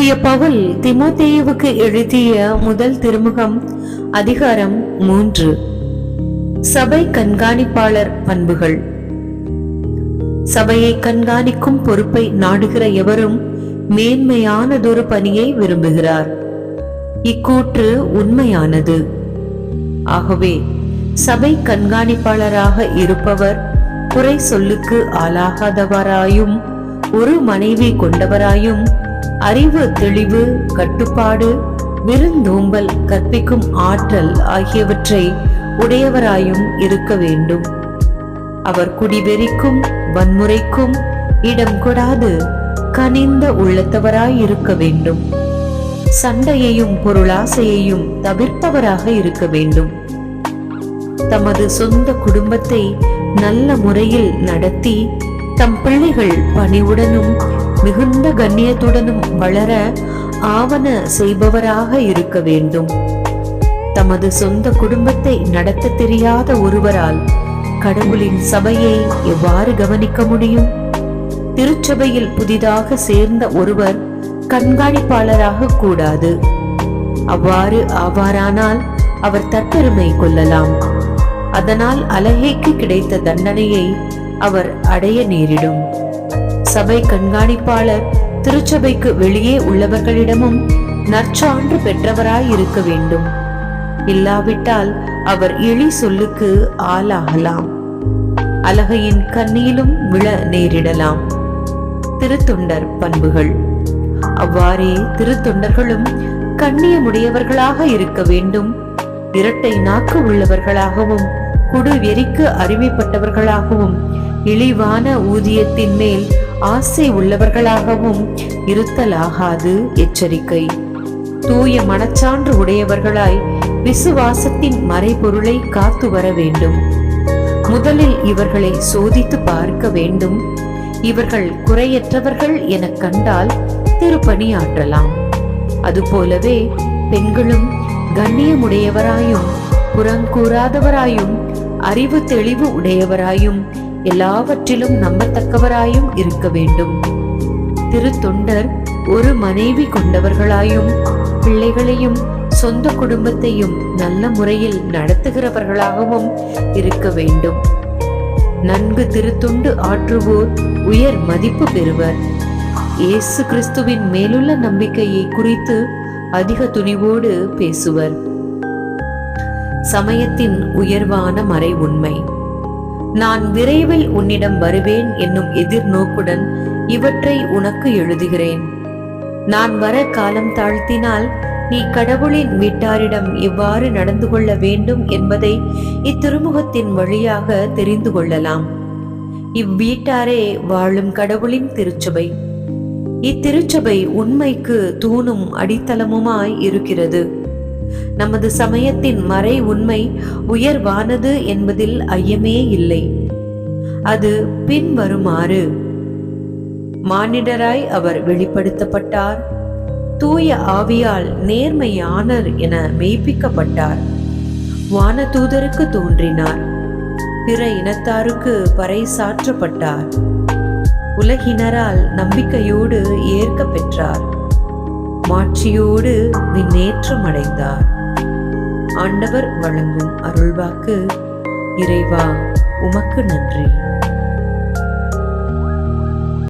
தூய பவுல் திமோத்தேயுவுக்கு எழுதிய முதல் திருமுகம் அதிகாரம் மூன்று. சபை கண்காணிப்பாளர் பண்புகள். சபையை கண்காணிக்கும் பொறுப்பை நாடுகிற எவரும் மேன்மையானதொரு பணியை விரும்புகிறார். இக்கூற்று உண்மையானது. ஆகவே சபை கண்காணிப்பாளராக இருப்பவர் குறை சொல்லுக்கு ஆளாகாதவராயும் ஒரு மனைவி கொண்டவராயும் அறிவு தெளிவு கட்டுப்பாடு விருந்தோம்பல் கற்பிக்கும் ஆற்றல் ஆகியவற்றை உடையவராயும் இருக்க வேண்டும். அவர் குடிவெறிக்கும் வன்முறைக்கும் இடம் கொடாது கனிந்த உள்ளத்தவராய் இருக்க வேண்டும். சண்டையையும் பொருளாசையையும் தவிர்ப்பவராக இருக்க வேண்டும். தமது சொந்த குடும்பத்தை நல்ல முறையில் நடத்தி தம் பிள்ளைகள் பணிவுடனும் மிகுந்த கண்ணியத்துடனும் வளர ஆவன செய்பவராக இருக்க வேண்டும். தமது சொந்த குடும்பத்தை நடத்த தெரியாத ஒருவரால் கடவுளின் சபையை எவ்வாறு கவனிக்க முடியும்? திருச்சபையில் புதிதாக சேர்ந்த ஒருவர் கண்காணிப்பாளராக கூடாது. அவ்வாறு ஆவாரானால் அவர் தற்பெருமை கொள்ளலாம். அதனால் அலகைக்கு கிடைத்த தண்டனையை அவர் அடைய நேரிடும். சபை கண்காணிப்பாளர் திருச்சபைக்கு வெளியே உள்ளவர்களிடமும் நற்சான்று பெற்றவராய் இருக்க வேண்டும். இல்லாவிட்டால் அவர் இழி சொல்லுக்கு ஆளாகலாம். அலகையின் கண்ணியிலும் விழ நேரிடலாம். திருத்தொண்டர் பண்புகள். அவ்வாறே திருத்தொண்டர்களும் கண்ணியமுடையவர்களாக இருக்க வேண்டும். இரட்டை நாக்கு உள்ளவர்களாகவும் குடு வெறிக்கு அறிமைப்பட்டவர்களாகவும் இழிவான ஊதியத்தின் மேல் ஆசை உள்ளவர்களாகவும் இருத்தலாகாது எச்சரிக்கை. தூய மனச்சான்று உடையவர்களாய் விசுவாசத்தின் மறைபொருளை காத்து வர வேண்டும். முதலில் இவர்களை சோதித்து பார்க்க வேண்டும். இவர்கள் குறையற்றவர்கள் என கண்டால் திருப்பணியாற்றலாம் அதுபோலவே பெண்களும் கண்ணியமுடையவராயும் புறங்கூறாதவராயும் அறிவு தெளிவு உடையவராயும் எல்லாவற்றிலும் நம்பத்தக்கவராயும் இருக்க வேண்டும். திருத்தொண்டர் ஒரு மனைவி கொண்டவர்களாயும் பிள்ளைகளையும் சொந்த குடும்பத்தையும் நல்ல முறையில் நடத்துகிறவர்களாகவும் இருக்க வேண்டும். நன்கு திருத்தொண்டு ஆற்றுவோர் உயர் மதிப்பு பெறுவர். இயேசு கிறிஸ்துவின் மேலுள்ள நம்பிக்கையை குறித்து அதிக துணிவோடு பேசுவர். சமயத்தின் உயர்வான மறை உண்மை. நான் விரைவில் உன்னிடம் வருவேன் என்னும் எதிர்நோக்குடன் இவற்றை உனக்கு எழுதுகிறேன். நான் வர காலம் தாழ்த்தினால் நீ கடவுளின் வீட்டாரிடம் இவ்வாறு நடந்து கொள்ள வேண்டும் என்பதை இத்திருமுகத்தின் வழியாக தெரிந்து கொள்ளலாம். இவ்வீட்டாரே வாழும் கடவுளின் திருச்சபை. இத்திருச்சபை உண்மைக்கு தூணும் அடித்தளமுமாய் இருக்கிறது. நமது சமயத்தின் மறை உண்மை உயர்வானது என்பதில் ஐயமே இல்லை. அது பின்வருமாறு. மானிடராய் அவர் வெளிப்படுத்தப்பட்டார். தூய ஆவியால் நேர்மையானர் என மெய்ப்பிக்கப்பட்டார். வானதூதருக்கு தோன்றினார். பிற இனத்தாருக்கு பறைசாற்றப்பட்டார் உலகினரால் நம்பிக்கையோடு ஏற்க பெற்றார். மாட்சியோடு விண்ணேற்றம் அடைந்தார் ஆண்டவர் வழங்கும் அருள்வாக்கு இறைவா உமக்கு நன்றி.